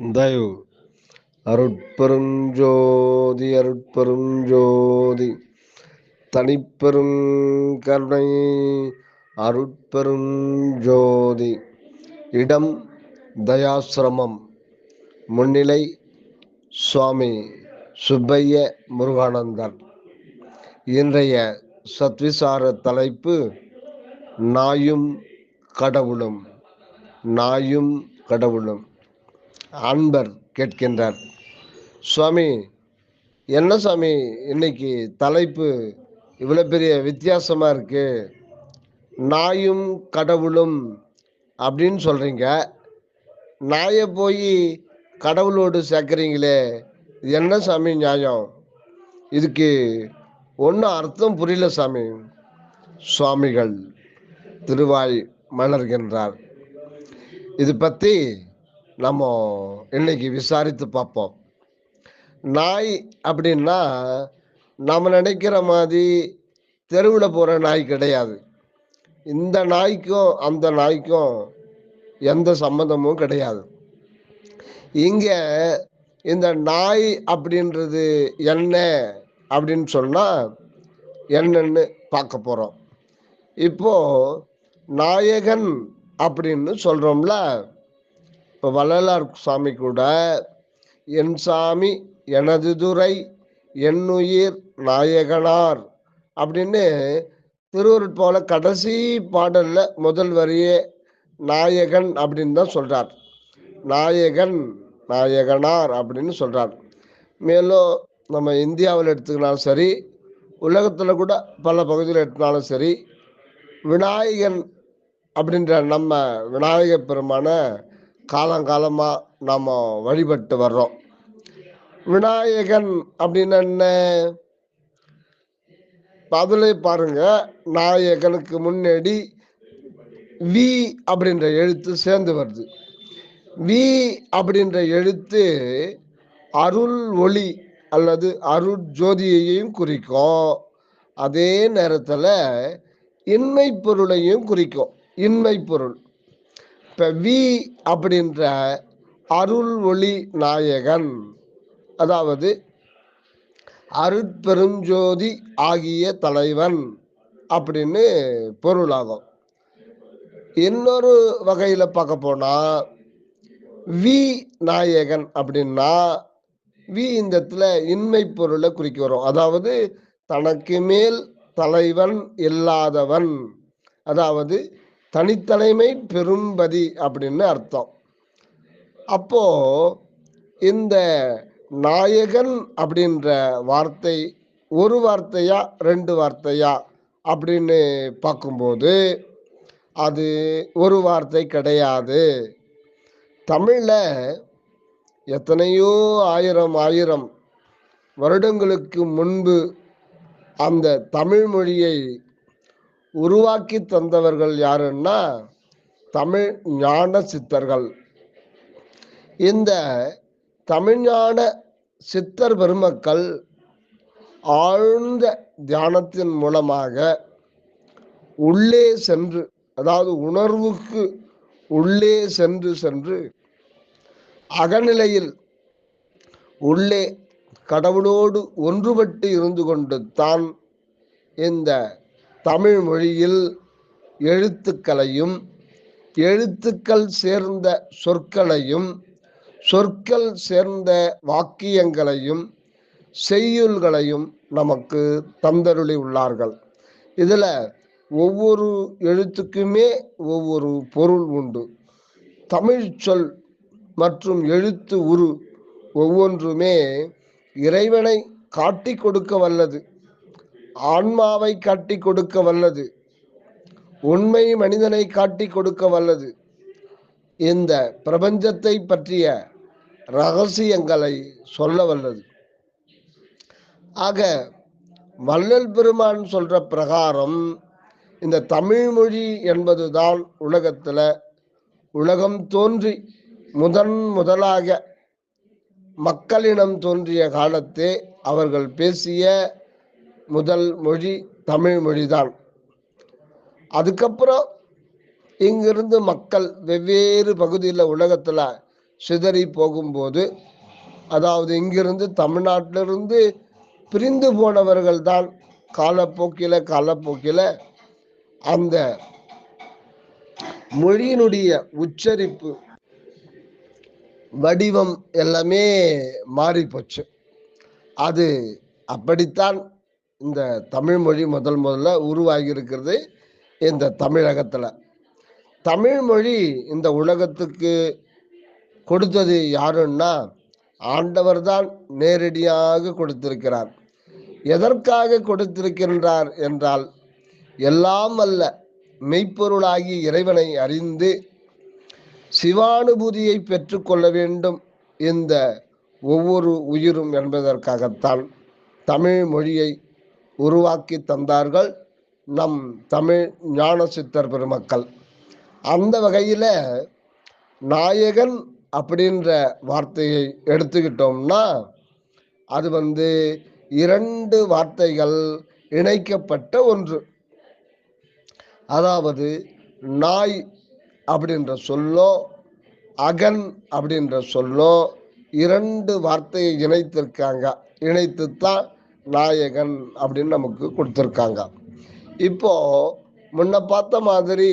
தயவு அருட்பெருஞ்சோதி அருட்பெருஞ்சோதி. தனிப்பெரும் கருணை அருட்பெருஞ்சோதி. இடம் தயாசிரமம். முன்னிலை சுவாமி சுப்பைய முருகானந்தர் இன்றைய சத்விசார தலைப்பு நாயும் கடவுளும் நாயும் கடவுளும். அன்பர் கேட்கின்றார். சுவாமி என்ன சுவாமி இன்னைக்கு தலைப்பு இவ்வளோ பெரிய வித்தியாசமாக இருக்கு. நாயும் கடவுளும் அப்படின்னு சொல்கிறீங்க நாயை போய் கடவுளோடு சேர்க்குறீங்களே இது என்ன சாமி நியாயம்? இதுக்கு ஒன்றும் அர்த்தம் புரியல சாமி. சுவாமிகள் திருவாய் மலர்கின்றார். இது பற்றி நம்ம இன்னைக்கு விசாரித்து பார்ப்போம். நாய் அப்படின்னா நம்ம நினைக்கிற மாதிரி தெருவில் போகிற நாய் கிடையாது. இந்த நாய்க்கும் அந்த நாய்க்கும் எந்த சம்மந்தமும் கிடையாது. இங்கே இந்த நாய் அப்படின்றது என்ன அப்படின்னு சொன்னால் என்னன்னு பார்க்க போகிறோம் இப்போ நாயகன் அப்படின்னு சொல்கிறோம்ல இப்போ வள்ளலார் சாமி கூட என் சாமி எனது துறை என்னுயிர் நாயகனார் அப்படின்னு திருவருட்போல கடைசி பாடலில் முதல் வரியே நாயகன் அப்படின்னு தான் சொல்கிறார் நாயகன் நாயகனார் அப்படின்னு சொல்கிறார் மேலும் நம்ம இந்தியாவில் எடுத்துக்கினாலும் சரி உலகத்தில் கூட பல பகுதியில் எடுத்தினாலும் சரி விநாயகன் அப்படின்ற நம்ம விநாயக பெருமான காலங்காலமாக நாம் வழிபட்டு வர்றோம். விநாயகன் அப்படின்னு என்ன? அதிலே பாருங்க நாயகனுக்கு முன்னாடி வி அப்படின்ற எழுத்து சேர்ந்து வருது. வி அப்படின்ற எழுத்து அருள் ஒளி அல்லது அருள் ஜோதியையும் குறிக்கும். அதே நேரத்தில் இன்மை பொருளையும் குறிக்கும். இன்மை பொருள். இப்போ வி அப்படின்ற அருள் ஒளி நாயகன் அதாவது அருட்பெருஞ்சோதி ஆகிய தலைவன் அப்படின்னு பொருளாகும். இன்னொரு வகையில் பார்க்க போனால் வி நாயகன் அப்படின்னா வி இந்த இடத்துல இன்மை பொருளை குறிக்க வரும். அதாவது தனக்கு மேல் தலைவன் இல்லாதவன். அதாவது தனித்தலைமை பெரும்பதி அப்படின்னு அர்த்தம். அப்போ இந்த நாயகன் அப்படின்ற வார்த்தை ஒரு வார்த்தையா ரெண்டு வார்த்தையா அப்படின்னு பார்க்கும்போது அது ஒரு வார்த்தை கிடையாது. தமிழில் எத்தனையோ ஆயிரம் ஆயிரம் வருடங்களுக்கு முன்பு அந்த தமிழ் மொழியை உருவாக்கி தந்தவர்கள் யாருன்னா தமிழ் ஞான சித்தர்கள். இந்த தமிழ்ஞான சித்தர் பெருமக்கள் ஆழ்ந்த தியானத்தின் மூலமாக உள்ளே சென்று அதாவது உணர்வுக்கு உள்ளே சென்று சென்று அகநிலையில் உள்ளே கடவுளோடு ஒன்றுபட்டு இருந்து கொண்டு தான் இந்த தமிழ் மொழியில் எழுத்துக்களையும் எழுத்துக்கள் சேர்ந்த சொற்களையும் சொற்கள் சேர்ந்த வாக்கியங்களையும் செய்யுள்களையும் நமக்கு தந்தருளி உள்ளார்கள். இதில் ஒவ்வொரு எழுத்துக்குமே ஒவ்வொரு பொருள் உண்டு. தமிழ் சொல் மற்றும் எழுத்து உரு ஒவ்வொன்றுமே இறைவனை காட்டி கொடுக்க வல்லது. ஆன்மாவை காட்டி கொடுக்க வல்லது. உண்மை மனிதனை காட்டி கொடுக்க வல்லது. இந்த பிரபஞ்சத்தை பற்றிய ரகசியங்களை சொல்ல வல்லது. ஆக வள்ளல் பெருமான் சொல்ற பிரகாரம் இந்த தமிழ் மொழி என்பதுதான் உலகத்துல உலகம் தோன்றி முதன் முதலாக மக்களிடம் தோன்றிய காலத்தே அவர்கள் பேசிய முதல் மொழி தமிழ் மொழிதான். அதுக்கப்புறம் இங்கிருந்து மக்கள் வெவ்வேறு பகுதியில் உலகத்தில் சிதறி போகும்போது அதாவது இங்கிருந்து தமிழ்நாட்டிலிருந்து பிரிந்து போனவர்கள் தான் காலப்போக்கில் காலப்போக்கில் அந்த மொழியினுடைய உச்சரிப்பு வடிவம் எல்லாமே மாறிப்போச்சு. அது அப்படித்தான் இந்த தமிழ் மொழி முதல் முதல்ல உருவாகி இருக்கிறது இந்த தமிழகத்தில். தமிழ் மொழி இந்த உலகத்துக்கு கொடுத்தது யாருன்னா ஆண்டவர் தான் நேரடியாக கொடுத்திருக்கிறார். எதற்காக கொடுத்திருக்கின்றார் என்றால் எல்லாம் அல்ல மெய்ப்பொருளாகி இறைவனை அறிந்து சிவானுபூதியை பெற்றுக்கொள்ள வேண்டும் இந்த ஒவ்வொரு உயிரும் என்பதற்காகத்தான் தமிழ் மொழியை உருவாக்கி தந்தார்கள் நம் தமிழ் ஞான சித்தர் பெருமக்கள். அந்த வகையில் நாயகன் அப்படின்ற வார்த்தையை எடுத்துக்கிட்டோம்னா அது வந்து இரண்டு வார்த்தைகள் இணைக்கப்பட்ட ஒன்று. அதாவது நாய் அப்படின்ற சொல்லோ அகன் அப்படின்ற சொல்லோ இரண்டு வார்த்தையை இணைத்திருக்காங்க. இணைத்து தான் நாயகன் அப்படின்னு நமக்கு கொடுத்துருக்காங்க. இப்போ முன்ன பார்த்த மாதிரி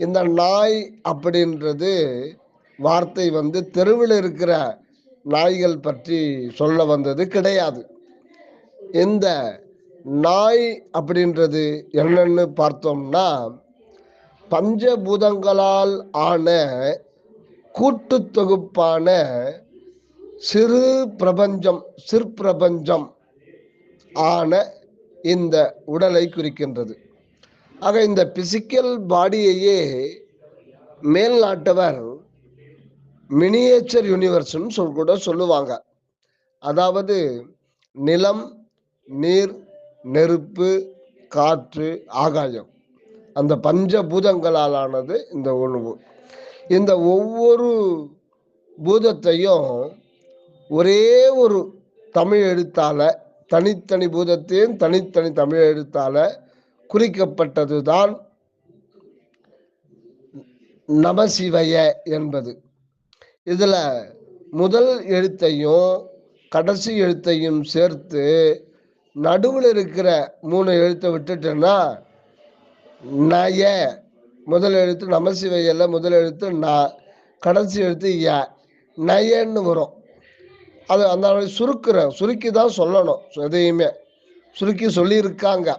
இந்த நாய் அப்படின்றது வார்த்தை வந்து தெருவில் இருக்கிற நாய்கள் பற்றி சொல்ல வந்தது கிடையாது. இந்த நாய் அப்படின்றது என்னன்னு பார்த்தோம்னா பஞ்சபூதங்களால் ஆன கூட்டு தொகுப்பான சிறு பிரபஞ்சம் சிற்பிரபஞ்சம் ஆன இந்த உடலை குறிக்கின்றது. ஆக இந்த பிசிக்கல் பாடியையே மேல் நாட்டவர் மினியேச்சர் யூனிவர்ஸ்னு சொல் கூட சொல்லுவாங்க. அதாவது நிலம் நீர் நெருப்பு காற்று ஆகாயம். அந்த பஞ்சபூதங்களால் ஆனது இந்த உணவு. இந்த ஒவ்வொரு பூதத்தையும் ஒரே ஒரு தமிழ் எழுத்தால தனித்தனி பூதத்தையும் தனித்தனி தமிழ் எழுத்தால குறிக்கப்பட்டது தான் நமசிவய என்பது. இதுல முதல் எழுத்தையும் கடைசி எழுத்தையும் சேர்த்து நடுவில் இருக்கிற மூணு எழுத்தை விட்டுட்டேன்னா நய முதல் எழுத்து நமசிவையில் முதல் எழுத்து ந கடைசி எழுத்து ய நயன்னு வரும். அது அந்த மாதிரி சுருக்குற சுருக்கி தான் சொல்லணும் எதையுமே. சுருக்கி சொல்லியிருக்காங்க.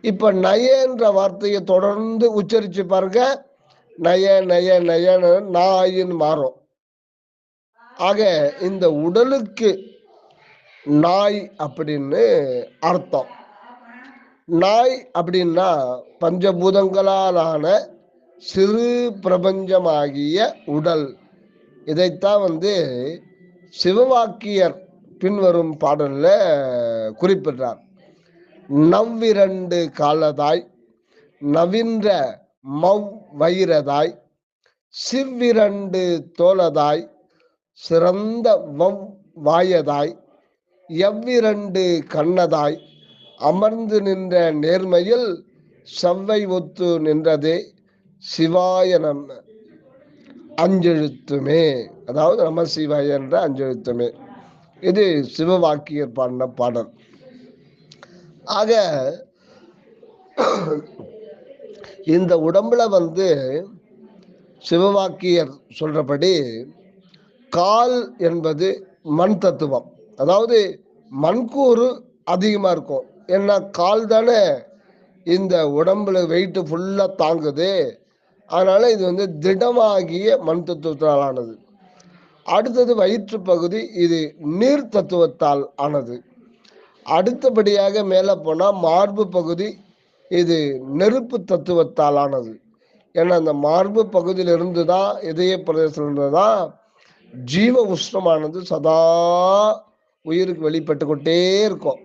இப்போ நயன்ற வார்த்தையை தொடர்ந்து உச்சரித்து பாருங்க. நய நய நயன்னு நாயின்னு மாறும். ஆக இந்த உடலுக்கு நாய் அப்படின்னு அர்த்தம். நாய் அப்படின்னா பஞ்சபூதங்களாலான சிறு பிரபஞ்சமாகிய உடல். இதைத்தான் வந்து சிவவாக்கியர் பின்வரும் பாடலில் குறிப்பிடுறார். நவ்விரண்டு காலதாய் நவின்ற மவ் வைரதாய் சிவ்விரண்டு தோலதாய் சிறந்த வவ் வாயதாய் எவ்விரண்டு கண்ணதாய் அமர்ந்து நின்ற நேர்மையில் செவ்வை ஒத்து நின்றதே சிவாய நம்ம அஞ்செழுத்துமே அதாவது நம சிவாய என்ற அஞ்செழுத்துமே. இது சிவவாக்கியர் பாடின பாடல். ஆக இந்த உடம்புல வந்து சிவவாக்கியர் சொல்றபடி கால் என்பது மண் தத்துவம். அதாவது மண்கூறு அதிகமாக இருக்கும். ஏன்னா கால் தானே இந்த உடம்புல வெயிட்டு ஃபுல்லாக தாங்குது. அதனால இது வந்து திடமாகிய மண் தத்துவத்தால் ஆனது அடுத்தது வயிற்று பகுதி இது நீர் தத்துவத்தால் ஆனது. அடுத்தபடியாக மேலே போனால் மார்பு பகுதி இது நெருப்பு தத்துவத்தால் ஆனது. ஏன்னா அந்த மார்பு பகுதியிலிருந்து தான் இதய பிரதேசத்திலிருந்து தான் ஜீவ உஷ்ணமானது சதா உயிருக்கு வெளிப்பட்டு கொண்டே இருக்கும்.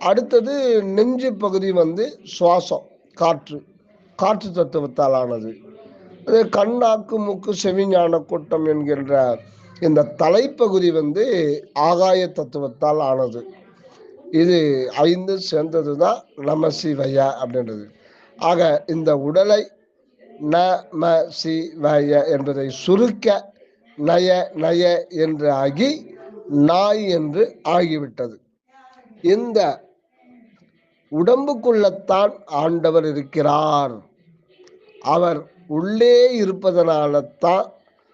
அடுத்தது நெஞ்சு பகுதி வந்து சுவாசம் காற்று. காற்று தத்துவத்தால் ஆனது அதே கண்ணாக்கு மூக்கு செவிஞான கூட்டம் என்கின்ற இந்த தலைப்பகுதி வந்து ஆகாய தத்துவத்தால் ஆனது. இது ஐந்து சேர்ந்தது தான் நம சிவய அப்படின்றது. ஆக இந்த உடலை ந ம சி வய என்பதை சுருக்க நய நய என்று ஆகி நாய் என்று ஆகிவிட்டது. இந்த உடம்புக்குள்ளத்தான் ஆண்டவர் இருக்கிறார். அவர் உள்ளே இருப்பதனால தான்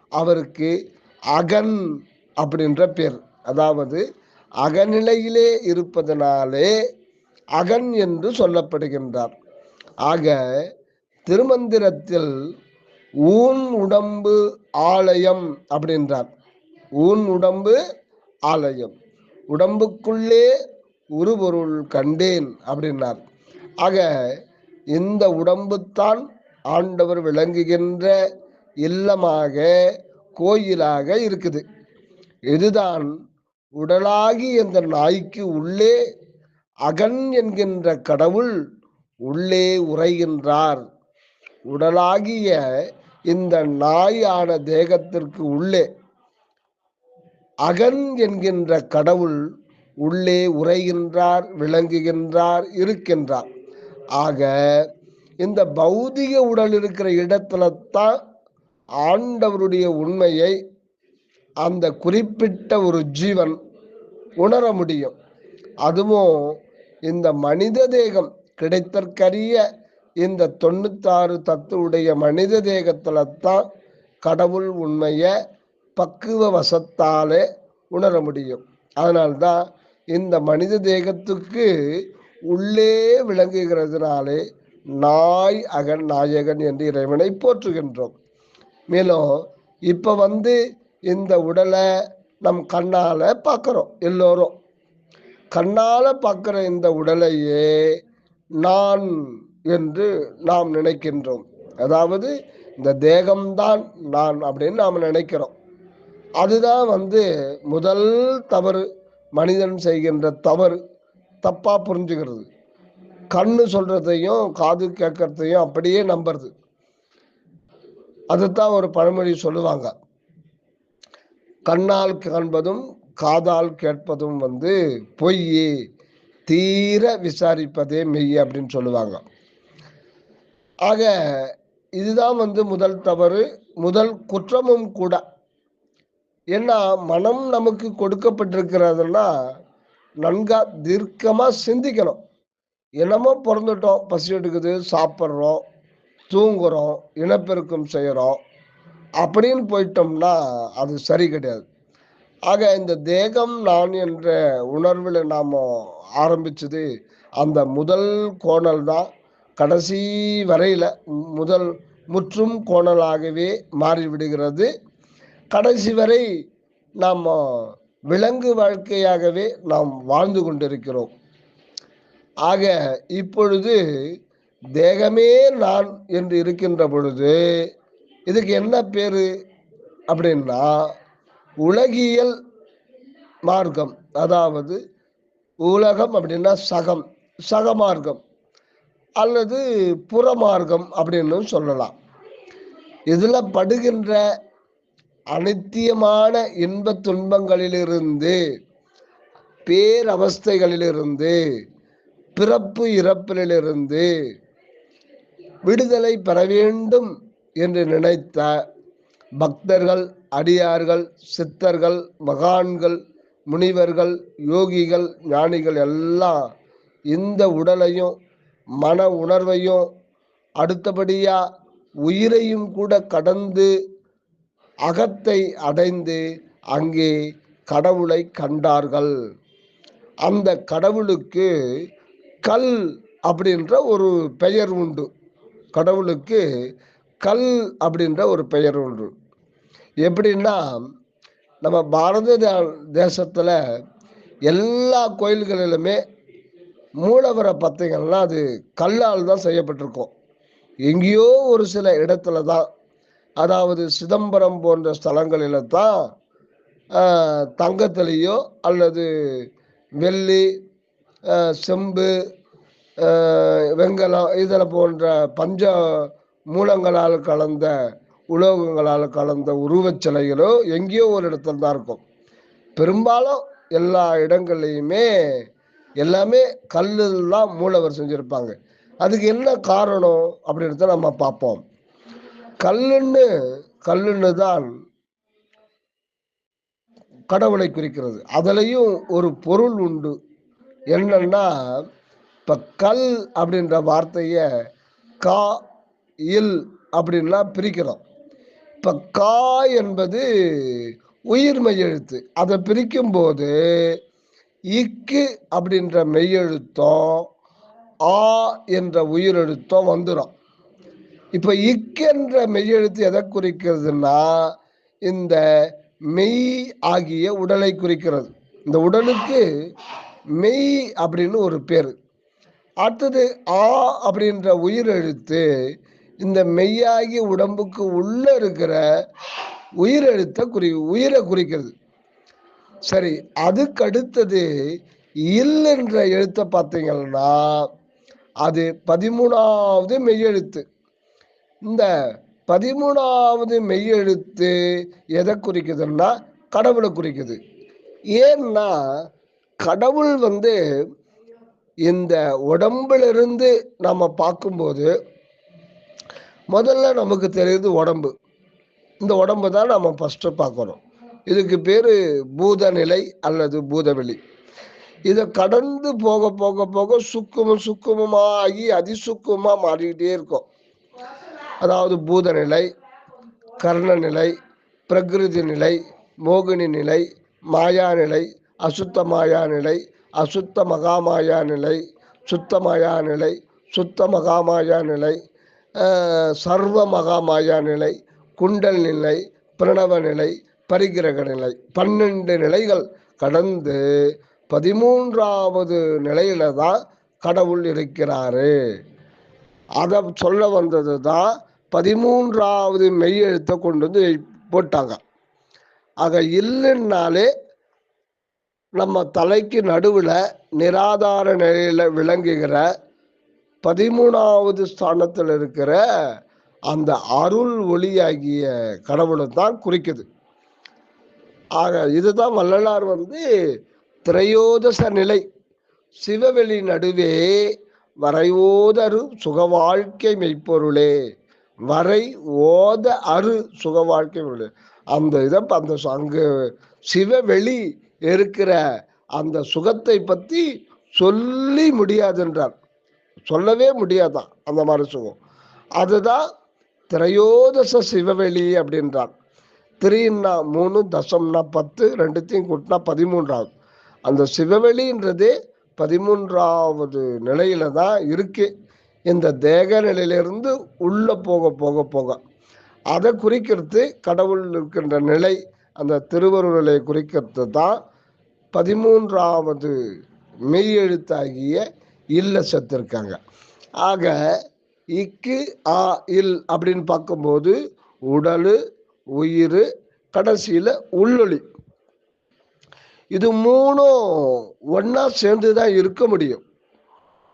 அவருக்கு அகன் அப்படின்ற பேர். அதாவது அகநிலையிலே இருப்பதனாலே அகன் என்று சொல்லப்படுகின்றார். ஆக திருமந்திரத்தில் ஊன் உடம்பு ஆலயம் அப்படின்றார். ஊன் உடம்பு ஆலயம். உடம்புக்குள்ளே உருபொருள் கண்டேன் அப்படின்னார். ஆக இந்த உடம்புத்தான் ஆண்டவர் விளங்குகின்ற இல்லமாக கோயிலாக இருக்குது. இதுதான் உடலாகி அந்த நாய்க்கு உள்ளே அகன் என்கின்ற கடவுள் உள்ளே உரைகின்றார் உடலாகிய இந்த நாயான தேகத்திற்கு உள்ளே அகன் என்கின்ற கடவுள் உள்ளே உரைகின்றார் விளங்குகின்றார் இருக்கின்றார். ஆக இந்த பௌதிக உடல் இருக்கிற இடத்துல தான் ஆண்டவருடைய உண்மையை அந்த குறிப்பிட்ட ஒரு ஜீவன் உணர முடியும். அதுவும் இந்த மனித தேகம் கிடைத்தற்கரிய இந்த தொண்ணூத்தாறு தத்துவுடைய மனித தேகத்துல தான் கடவுள் உண்மையை பக்குவ வசத்தாலே உணர முடியும். அதனால்தான் இந்த மனித தேகத்துக்கு உள்ளே விளங்குகிறதுனாலே நாய் அகன் நாயகன் என்று இறைவனை போற்றுகின்றோம். மேலும் இப்போ வந்து இந்த உடலை நம் கண்ணால் பார்க்குறோம் எல்லோரும். கண்ணால் பார்க்குற இந்த உடலையே நான் என்று நாம் நினைக்கின்றோம். அதாவது இந்த தேகம்தான் நான் அப்படின்னு நாம் நினைக்கிறோம். அதுதான் வந்து முதல் தவறு மனிதன் செய்கின்ற தவறு தப்பாக புரிஞ்சுக்கிறது. கண்ணு சொல்றதையும் காது கேட்கறதையும் அப்படியே நம்புறது. அதுதான் ஒரு பழமொழி சொல்லுவாங்க. கண்ணால் காண்பதும் காதால் கேட்பதும் வந்து பொய் தீர விசாரிப்பதே மெய் அப்படின்னு சொல்லுவாங்க. ஆக இதுதான் வந்து முதல் தவறு முதல் குற்றமும் கூட. ஏன்னா மனம் நமக்கு கொடுக்கப்பட்டிருக்கிறதுனா நன்கா தீர்க்கமாக சிந்திக்கணும். என்னமோ பிறந்துட்டோம் பசி எடுக்குது சாப்பிட்றோம் தூங்குறோம் இனப்பெருக்கம் செய்கிறோம் அப்படின்னு போயிட்டோம்னா அது சரி கிடையாது. ஆக இந்த தேகம் நான் என்ற உணர்வில் நாம் ஆரம்பிச்சது அந்த முதல் கோணல் தான். கடைசி வரையில் முதல் முற்றும் கோணலாகவே மாறிவிடுகிறது. கடைசி வரை நாம் விலங்கு வாழ்க்கையாகவே நாம் வாழ்ந்து கொண்டிருக்கிறோம். ஆக இப்பொழுது தேகமே நான் என்று இருக்கின்ற பொழுது இதுக்கு என்ன பேரு அப்படின்னா உலகியல் மார்க்கம். அதாவது உலகம் அப்படின்னா சகம் சக மார்க்கம் அல்லது புற மார்க்கம் அப்படின்னு சொல்லலாம். இதில் படுகின்ற அனித்தியமான இன்ப துன்பங்களிலிருந்து பேரவஸ்தைகளிலிருந்து பிறப்பு இறப்பிலிருந்து விடுதலை பெற வேண்டும் என்று நினைத்த பக்தர்கள் அடியார்கள் சித்தர்கள் மகான்கள் முனிவர்கள் யோகிகள் ஞானிகள் எல்லாம் இந்த உடலையும் மன உணர்வையும் அடுத்தபடியா உயிரையும் கூட கடந்து அகத்தை அடைந்து அங்கே கடவுளை கண்டார்கள். அந்த கடவுளுக்கு கல் அப்படின்ற ஒரு பெயர் உண்டு. கடவுளுக்கு கல் அப்படின்ற ஒரு பெயர் உண்டு. எப்படின்னா நம்ம பாரத தேசத்தில் எல்லா கோயில்களிலுமே மூலவரை பார்த்தீங்கன்னா அது கல்லால் தான் செய்யப்பட்டிருக்கும். எங்கேயோ ஒரு சில இடத்துல தான் அதாவது சிதம்பரம் போன்ற ஸ்தலங்களில் தான் தங்கத்திலேயோ அல்லது வெள்ளி செம்பு வெங்கலம் இதில் போன்ற பஞ்ச மூலங்களால் கலந்த உலோகங்களால் கலந்த உருவச் சிலைகளோ எங்கேயோ ஒரு இடத்துல தான் இருக்கும். பெரும்பாலும் எல்லா இடங்கள்லையுமே எல்லாமே கல்லில் தான் மூலவர் செஞ்சுருப்பாங்க. அதுக்கு என்ன காரணம் அப்படின்றத நம்ம பார்ப்போம். கல்லுன்னு கல்லுன்னு தான் கடவுளை குறிக்கிறது. அதுலேயும் ஒரு பொருள் உண்டு. என்னன்னா இப்ப கல் அப்படின்ற வார்த்தைய கா இல் அப்படின்லாம் பிரிக்கிறோம். இப்ப கா என்பது உயிர் மெய்யெழுத்து அதை பிரிக்கும் போது இக்கு அப்படின்ற மெய்யெழுத்தம் ஆ என்ற உயிரெழுத்தம் வந்துடும் இப்ப இக்கு என்ற மெய்யெழுத்து எதை குறிக்கிறதுனா இந்த மெய் ஆகிய உடலை குறிக்கிறது. இந்த உடலுக்கு மெய் அப்படின்னு ஒரு பேர். அடுத்தது ஆ அப்படின்ற உயிர் எழுத்து இந்த மெய்யாகி உடம்புக்கு உள்ள இருக்கிற உயிரெழுத்தை குறி உயிரை குறிக்கிறது. சரி அதுக்கு அடுத்தது இல் என்ற எழுத்தை பார்த்தீங்கன்னா அது பதிமூணாவது மெய்யெழுத்து. இந்த பதிமூணாவது மெய்யெழுத்து எதை குறிக்குதுன்னா கடவுளை குறிக்குது. ஏன்னா கடவுள் வந்து இந்த உடம்பிலிருந்து நம்ம பார்க்கும்போது முதல்ல நமக்கு தெரியுது உடம்பு. இந்த உடம்பு தான் நம்ம ஃபஸ்ட்டு பார்க்கணும். இதுக்கு பேர் பூதநிலை அல்லது பூதவெளி. இதை கடந்து போக போக போக சுக்கும சுக்குமமாகி அதிசுக்குமா மாறிக்கிட்டே இருக்கும். அதாவது பூதநிலை கர்ணநிலை பிரகிருதி நிலை மோகினி நிலை மாயா நிலை அசுத்த மாயா நிலை அசுத்த மகாமாயா நிலை சுத்தமாயா நிலை சுத்த மகாமாயா நிலை சர்வ மகாமாயா நிலை குண்டல் நிலை பிரணவ நிலை பரிகிரக நிலை. பன்னெண்டு நிலைகள் கடந்து பதிமூன்றாவது நிலையில தான் கடவுள் இருக்கிறாரு. அதை சொல்ல வந்தது தான் பதிமூன்றாவது மெய்யெழுத்தை கொண்டு வந்து போட்டாங்க. ஆக இல்லைன்னாலே நம்ம தலைக்கு நடுவில் நிராதார நிலையில் விளங்குகிற பதிமூணாவது ஸ்தானத்தில் இருக்கிற அந்த அருள் ஒளியாகிய கடவுளை தான் குறிக்குது ஆக இதுதான் வள்ளலார் வந்து திரையோதச நிலை சிவவெளி நடுவே வரையோதரு சுக வாழ்க்கை மெய்ப்பொருளே வரை ஓத அரு சுக வாழ்க்கை மெய்ப்பொருளே. அந்த இதை அந்த அங்கு சிவவெளி இருக்கிற அந்த சுகத்தை பத்தி சொல்லி முடியாதுன்றார் சொல்லவே முடியாதான் அந்த மாதிரி சுகம். அதுதான் திரையோதச சிவவெளி அப்படின்றார் த்ரீன்னா மூணு தசம்னா பத்து ரெண்டுத்தையும் கூட்டினா பதிமூன்றாவது. அந்த சிவவெளின்றதே பதிமூன்றாவது நிலையில தான் இருக்கு. இந்த தேக நிலையிலிருந்து உள்ள போக போக போக. அதை குறிக்கிறது கடவுள் இருக்கின்ற நிலை அந்த திருவருள் நிலையை குறிக்கிறது தான் பதிமூன்றாவது மெய்யெழுத்தாகிய இல்ல செத்திருக்காங்க ஆக இக்கு ஆ இல் அப்படின்னு பார்க்கும்போது உடல் உயிர் கடைசியில் உள்ளொளி. இது மூணும் ஒன்றா சேர்ந்து தான் இருக்க முடியும்.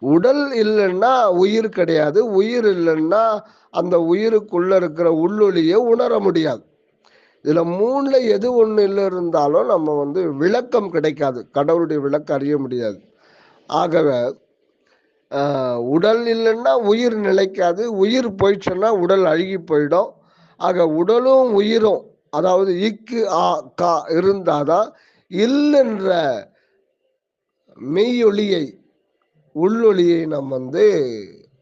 உடல் இல்லைன்னா உயிர் கிடையாது. உயிர் இல்லைன்னா அந்த உயிருக்குள்ள இருக்கிற உள்ளொளியை உணர முடியாது. இதுல மூணுல எது ஒண்ணு இல்லை இருந்தாலும் நம்ம வந்து விளக்கம் கிடைக்காது. கடவுளுடைய விளக்கம் அறிய முடியாது. ஆகவே உடல் இல்லைன்னா உயிர் நிலைக்காது. உயிர் போயிடுச்சுன்னா உடல் அழுகி போயிடும். ஆக உடலும் உயிரும் அதாவது இக்கு ஆ கா இருந்தாதான் இல்லைன்ற மெய்யொலியை உள்ளொலியை நம்ம வந்து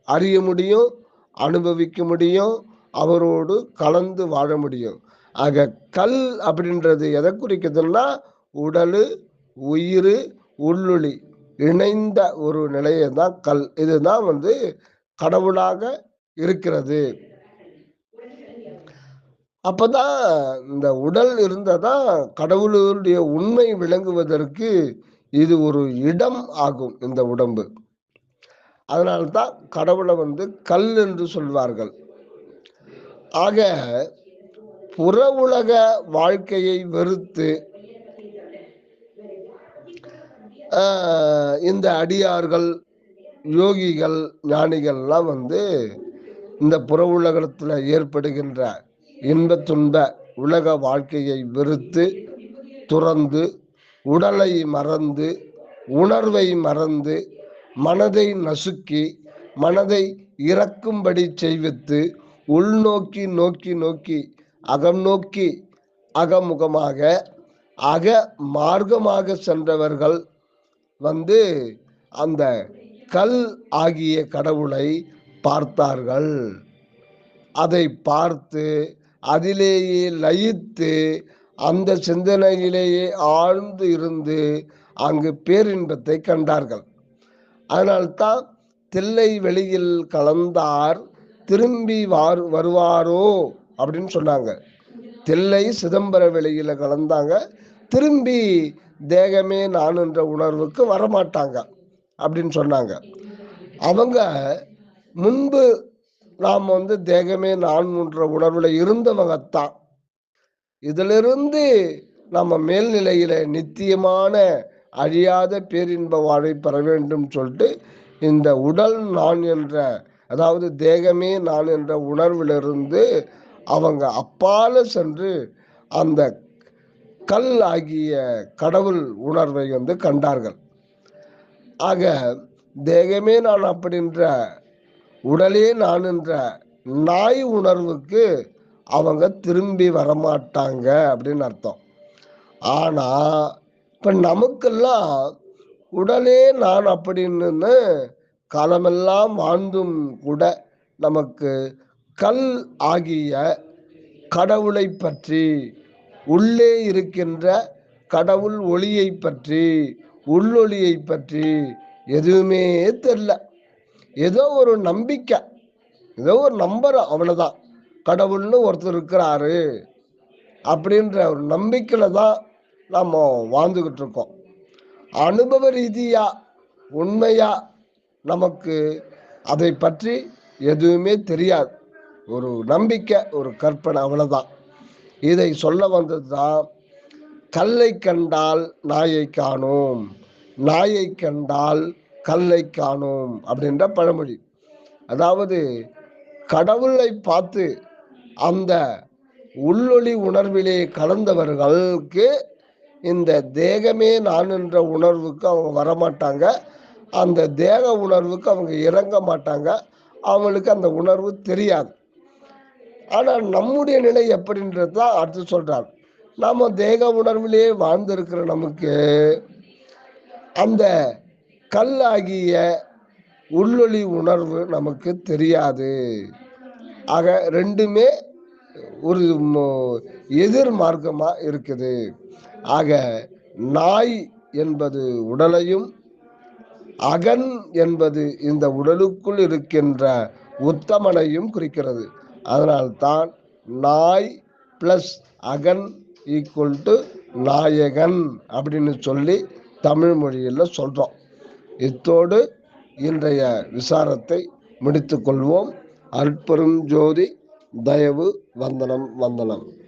அறிய முடியும் அனுபவிக்க முடியும் அவரோடு கலந்து வாழ முடியும். ஆக கல் அப்படின்றது எதை குறிக்குதுன்னா உடல் உயிர் உள்ளொளி இணைந்த ஒரு நிலையை தான் கல். இதுதான் வந்து கடவுளாக இருக்கிறது. அப்பதான் இந்த உடல் இருந்ததான் கடவுளுடைய உண்மை விளங்குவதற்கு இது ஒரு இடம் ஆகும் இந்த உடம்பு. அதனால்தான் கடவுளை வந்து கல் என்று சொல்வார்கள். ஆக புற உலக வாழ்க்கையை வெறுத்து இந்த அடியார்கள் யோகிகள் ஞானிகள்லாம் வந்து இந்த புற உலகத்தில் ஏற்படுகின்ற இன்ப துன்ப உலக வாழ்க்கையை வெறுத்து துறந்து உடலை மறந்து உணர்வை மறந்து மனதை நசுக்கி மனதை இறக்கும்படி செய்வித்து உள்நோக்கி நோக்கி நோக்கி அகம் நோக்கி அகமுகமாக அக மார்க்கமாக சென்றவர்கள் வந்து அந்த கல் ஆகிய கடவுளை பார்த்தார்கள். அதை பார்த்து அதிலேயே லயித்து அந்த சிந்தனையிலேயே ஆழ்ந்து இருந்து அங்கு பேரின்பத்தை கண்டார்கள். அதனால்தான் தில்லை வெளியில் கலந்தார் திரும்பி வார் வருவாரோ? அப்படின்னு சொன்னாங்க. தில்லை சிதம்பர வெளியில கலந்தாங்க. திரும்பி தேகமே நான் என்ற உணர்வுக்கு வரமாட்டாங்க அப்படின்னு சொன்னாங்க. அவங்க முன்பு நாம் வந்து தேகமே நான் என்ற உணர்வுல இருந்தவங்க தான் இதிலிருந்து நம்ம மேல்நிலையில நித்தியமான அழியாத பேரின்ப வாழ்வை பெற வேண்டும் சொல்லிட்டு இந்த உடல் நான் என்ற அதாவது தேகமே நான் என்ற உணர்விலிருந்து அவங்க அப்பால சென்று அந்த கல் ஆகிய கடவுள் உணர்வை வந்து கண்டார்கள். ஆக தேகமே நான் அப்படின்ற உடலே நான் என்ற நாய் உணர்வுக்கு அவங்க திரும்பி வரமாட்டாங்க அப்படின்னு அர்த்தம். ஆனா இப்ப நமக்கெல்லாம் உடலே நான் அப்படின்னு காலமெல்லாம் வாழ்ந்தும் கூட நமக்கு கல் ஆகிய கடவுளை பற்றி உள்ளே இருக்கின்ற கடவுள் ஒளியை பற்றி உள்ளொளியை பற்றி எதுவுமே தெரில ஏதோ ஒரு நம்பிக்கை ஏதோ ஒரு நம்புறோம் அவ்வளோதான் கடவுள்னு ஒருத்தர் இருக்கிறாரு அப்படின்ற ஒரு நம்பிக்கையில தான் நம்ம வாழ்ந்துக்கிட்டு இருக்கோம். அனுபவ ரீதியா உண்மையா நமக்கு அதை பற்றி எதுவுமே தெரியாது. ஒரு நம்பிக்கை ஒரு கற்பனை அவ்வளவுதான். இதை சொல்ல வந்தது தான் கல்லை கண்டால் நாயை காணோம் நாயை கண்டால் கல்லை காணோம் அப்படின்ற பழமொழி. அதாவது கடவுளை பார்த்து அந்த உள்ளொளி உணர்விலே கலந்தவர்களுக்கு இந்த தேகமே நான் என்ற உணர்வுக்கு அவங்க வரமாட்டாங்க. அந்த தேக உணர்வுக்கு அவங்க இறங்க மாட்டாங்க. அவங்களுக்கு அந்த உணர்வு தெரியாது. ஆனால் நம்முடைய நிலை எப்படின்றது தான் அடுத்து சொல்றார். நாம தேக உணர்விலே வாழ்ந்திருக்கிற நமக்கு அந்த கல்லாகிய உள்ளொளி உணர்வு நமக்கு தெரியாது. ஆக ரெண்டுமே ஒரு எதிர் மார்க்கமா இருக்குது. ஆக நாய் என்பது உடலையும் அகன் என்பது இந்த உடலுக்குள் இருக்கின்ற உத்தமனையும் குறிக்கிறது. அதனால்தான் நாய் பிளஸ் அகன் ஈக்குவல் டு நாயகன் அப்படின்னு சொல்லி தமிழ் மொழியில் சொல்கிறோம் இத்தோடு இன்றைய விசாரத்தை முடித்துக்கொள்வோம் அற்பெரும் ஜோதி தயவு வந்தனம் வந்தனம்.